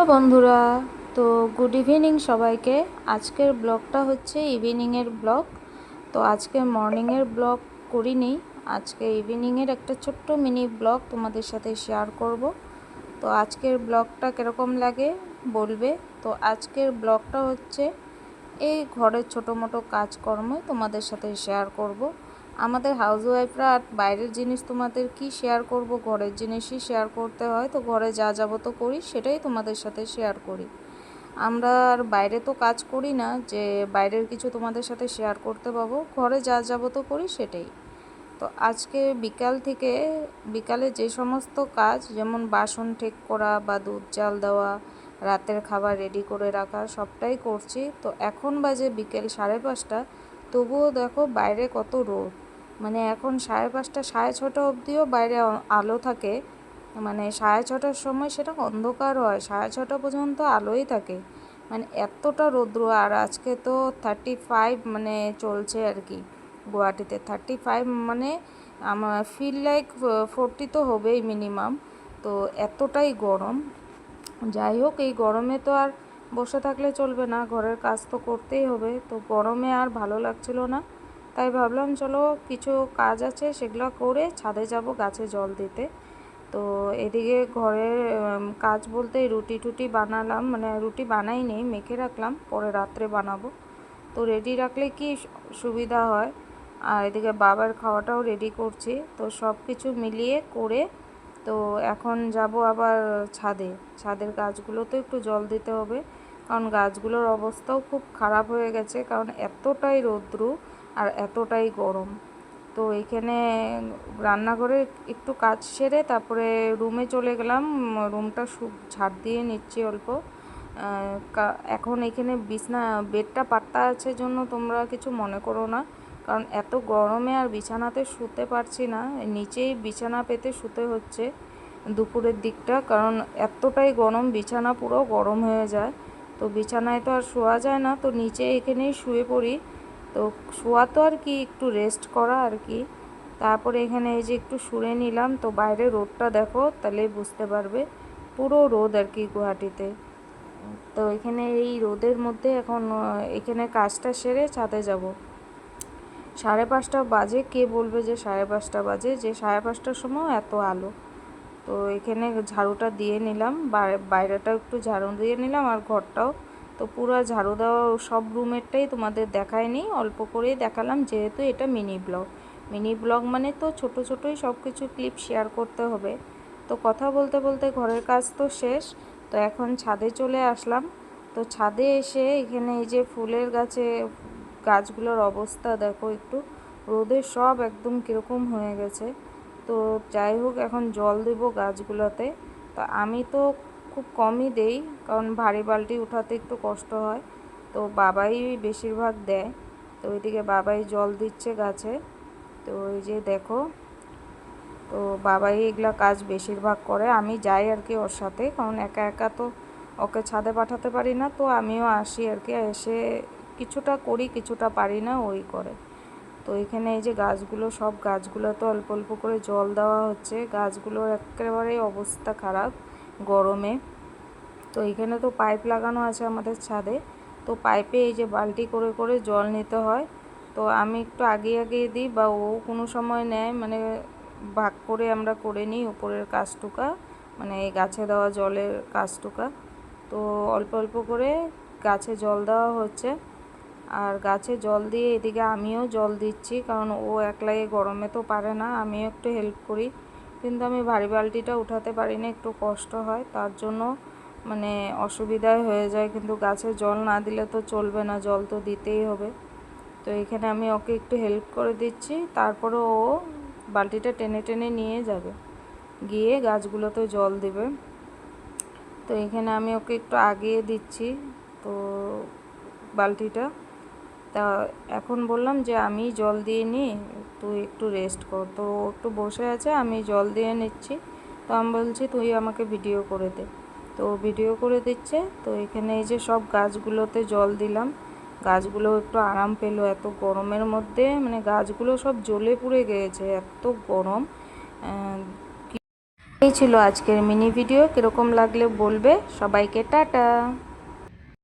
Hello বন্ধুরা, তো good evening সবাইকে। আজকের ব্লগটা হচ্ছে ইভিনিংয়ের ব্লগ। তো আজকে মর্নিংয়ের ব্লগ করিনি, আজকে ইভিনিংয়ের একটা ছোট্ট মিনি ব্লগ তোমাদের সাথে শেয়ার করব। তো আজকের ব্লগটা কীরকম লাগে বলবে? তো আজকের ব্লগটা হচ্ছে এই ঘরের ছোটো মোটো কাজকর্মই তোমাদের সাথে শেয়ার করব। আমাদের হাউসওয়াইফরা আর বাইরের জিনিস তোমাদের কি শেয়ার করব? ঘরের জিনিসই শেয়ার করতে হয়, তো ঘরে যা যাব তো করি, সেটাই তোমাদের সাথে শেয়ার করি। আমরা আর বাইরে তো কাজ করি না, যে বাইরের কিছু তোমাদের সাথে শেয়ার করতে পাবো, ঘরে যা যাব তো করি, সেটাই। তো আজকে বিকাল থেকে, বিকালে যে সমস্ত কাজ, যেমন বাসন ঠিক করা বা দুধ চাল দেওয়া, রাতের খাবার রেডি করে রাখা, সবটাই করছি। তো এখন বাজে বিকেল সাড়ে পাঁচটা, তবুও দেখো বাইরে কত রোদ। মানে এখন সাড়ে পাঁচটা, সাড়ে ছটা অবধিও বাইরে আলো থাকে। মানে সাড়ে ছটার সময় সেটা অন্ধকার হয়, সাড়ে ছটা পর্যন্ত আলোই থাকে। মানে এতটা রৌদ্র, আর আজকে তো থার্টি ফাইভ মানে চলছে আর কি গুয়াহাটিতে। থার্টি ফাইভ মানে আমার ফিল লাইক ফোরটি তো হবেই মিনিমাম তো এতটাই গরম। যাই হোক, এই গরমে তো আর বসে থাকলে চলবে না। ঘরের কাজ তো করতেই হবে। তো গরমে আর ভালো লাগছিল না। তাই ভাবলাম, চলো কিছু কাজ আছে সেগুলো করে ছাদে যাব গাছে জল দিতে। তো এদিকে ঘরের কাজ বলতে রুটি টুটি বানালাম মানে রুটি বানাইনি মেখে রাখলাম, পরে রাত্রে বানাবো। তো রেডি রাখলে কি সুবিধা হয়? আর এদিকে বাবার খাওয়াটাও রেডি করছি। তো সব কিছু মিলিয়ে করে তো এখন যাব আবার ছাদে। ছাদের গাছগুলোতে একটু জল দিতে হবে। কারণ গাছগুলোর অবস্থাও খুব খারাপ হয়ে গেছে, কারণ এতটাই রৌদ্রু আর এতটাই গরম। তো এখানে রান্নাঘরে একটু কাজ সেরে তারপরে রুমে চলে গেলাম, রুমটা ঝাড় দিয়ে নিচ্ছি অল্প। এখন এখানে বিছনা, বেডটা পাত্তা আছে জন্য তোমরা কিছু মনে করো না, কারণ এত গরমে আর বিছানাতে শুতে পারছি না, নিচেই বিছানা পেতে শুতে হচ্ছে দুপুরের দিকটা, কারণ এতটাই গরম, বিছানা পুরো গরম হয়ে যায়। তো বিছানায় তো আর শোয়া যায় না, তো নিচে এখানেই শুয়ে পড়ি। তো শোয়া তো আর কি, একটু রেস্ট করা আর কি। তারপরে এখানে এই যে একটু শুয়ে নিলাম, তো বাইরে রোদটা দেখো, তাহলেই বুঝতে পারবে। পুরো রোদ আর কি গুয়াহাটিতে। তো এখানে এই রোদের মধ্যে এখন এখানে কাজটা সেরে ছাদে যাব। সাড়ে পাঁচটা বাজে, কে বলবে যে সাড়ে পাঁচটা বাজে? যে সাড়ে পাঁচটার সময় এত আলো। তো এখানে ঝাড়ুটা দিয়ে নিলাম। বাইরেটাও একটু ঝাড়ু দিয়ে নিলাম আর ঘরটাও। তো পুরো ঝাড়ু দেওয়া সব রুমেরটাই তোমাদের দেখায়নি। অল্প করেই দেখালাম যেহেতু এটা মিনি ব্লগ। মিনি ব্লগ মানে তো ছোট ছোটোই সব কিছু ক্লিপ শেয়ার করতে হবে। তো কথা বলতে বলতে ঘরের কাজ তো শেষ। তো এখন ছাদে চলে আসলাম। তো ছাদে এসে এখানে এই যে ফুলের গাছে, গাছগুলোর অবস্থা দেখো একটু। রোদে সব একদম কীরকম হয়ে গেছে। তো যাই হোক, এখন জল দেবো গাছগুলোতে। তো আমি তো খুব কমই দেই, কারণ ভারী বালতি উঠাতে একটু কষ্ট হয়। তো বাবাই বেশিরভাগ দেয়। তো ওইদিকে বাবাই জল দিচ্ছে গাছে। তো ওই যে দেখো, তো বাবাই এগুলা কাজ বেশিরভাগ করে। আমি যাই আর কি ওর সাথে, কারণ একা একা তো ওকে ছাদে পাঠাতে পারি না। তো আমিও আসি আর কি, এসে কিছুটা করি, কিছুটা পারি না, ওই করে। তো এখানে এই যে গাছগুলো, সব গাছগুলো তো অল্প অল্প করে জল দেওয়া হচ্ছে। গাছগুলোর একেবারেই অবস্থা খারাপ গরমে। তো এখানে তো পাইপ লাগানো আছে আমাদের ছাদে। তো পাইপে এই যে বালতি করে করে জল নিতে হয়। তো আমি একটু আগে আগে দিই বা ও কোনো সময় নেয় মানে ভাগ করে আমরা করে নিই উপরের কাজটুকা মানে এই গাছে দেওয়া জলের কাজটুকা। তো অল্প অল্প করে গাছে জল দেওয়া হচ্ছে। আর গাছে জল দিয়ে এদিকে আমিও জল দিচ্ছি, কারণ ও একলাই গরমে তো পারে না, আমিও একটু হেল্প করি। কিন্তু আমি ভারী বালতিটা উঠাতে পারি না একটু কষ্ট হয়, তার জন্য মানে অসুবিধায় হয়ে যায়। কিন্তু গাছে জল না দিলে তো চলবে না, জল তো দিতেই হবে। তো এখানে আমি ওকে একটু হেল্প করে দিচ্ছি, তারপরে ও বালতিটা টেনে টেনে নিয়ে যাবে। গিয়ে গাছগুলোতে জল দেবে। তো এখানে আমি ওকে একটু আগিয়ে দিচ্ছি, তো বালতিটা। তা এখন বললাম যে আমি জল দিয়ে নিই তুই একটু রেস্ট কর। তো একটু বসে আছে, আমি জল দিয়ে নিচ্ছি। তো আমি বলছি, তুই আমাকে ভিডিও করে দে। তো ভিডিও করে দিচ্ছে। তো এখানে এই যে সব গাছগুলোতে জল দিলাম। গাছগুলো একটু আরাম পেল, এত গরমের মধ্যে। মানে গাছগুলো সব জ্বলে পুড়ে গিয়েছে এত গরম। এই ছিল আজকের মিনি ভিডিও কীরকম লাগলে বলবে? সবাইকে টাটা।